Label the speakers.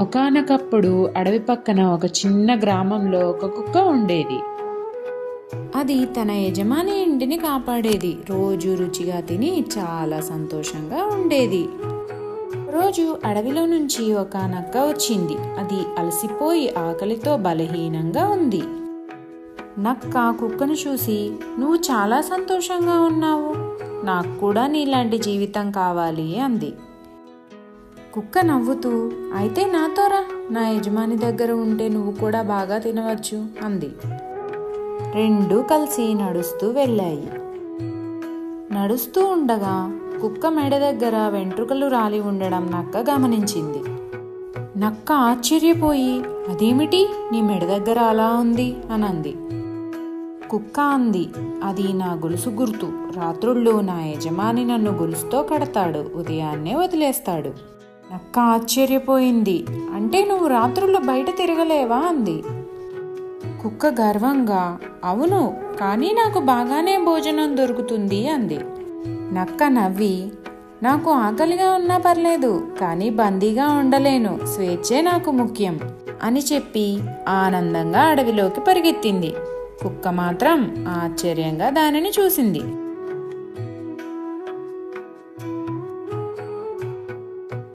Speaker 1: ఒకనకప్పుడు అడవి పక్కన ఒక చిన్న గ్రామంలో ఒక కుక్క ఉండేది. అది తన యజమాని ఇంటిని కాపాడేది. రోజు రుచిగా తిని చాలా సంతోషంగా ఉండేది. రోజు అడవిలో నుంచి ఒక నక్క వచ్చింది. అది అలసిపోయి ఆకలితో బలహీనంగా ఉంది. నక్క కుక్కను చూసి నువ్వు చాలా సంతోషంగా ఉన్నావు. నాకు కూడా నీలాంటి జీవితం కావాలి అంది. కుక్క నవ్వుతూ అయితే నాతోరా నా యజమాని దగ్గర ఉంటే నువ్వు కూడా బాగా తినవచ్చు అంది. రెండూ కలిసి నడుస్తూ వెళ్ళాయి. నడుస్తూ ఉండగా కుక్క మెడ దగ్గర వెంట్రుకలు రాలి ఉండడం నక్క గమనించింది. నక్క ఆశ్చర్యపోయి అదేమిటి? నీ మెడ దగ్గర అలా ఉంది అని అంది కుక్క అంది అది నా గొలుసు గుర్తు. రాత్రుళ్ళు నా యజమాని నన్ను గొలుసుతో కడతాడు. ఉదయాన్నే వదిలేస్తాడు. నక్క ఆశ్చర్యపోయింది. అంటే నువ్వు రాత్రుల్లో బయట తిరగలేవా? అంది. కుక్క గర్వంగా అవును కానీ నాకు బాగానే భోజనం దొరుకుతుంది అంది. నక్క నవ్వి నాకు ఆకలిగా ఉన్నా పర్లేదు కానీ బందీగా ఉండలేను స్వేచ్ఛే నాకు ముఖ్యం అని చెప్పి ఆనందంగా అడవిలోకి పరిగెత్తింది. కుక్క మాత్రం ఆశ్చర్యంగా దానిని చూసింది.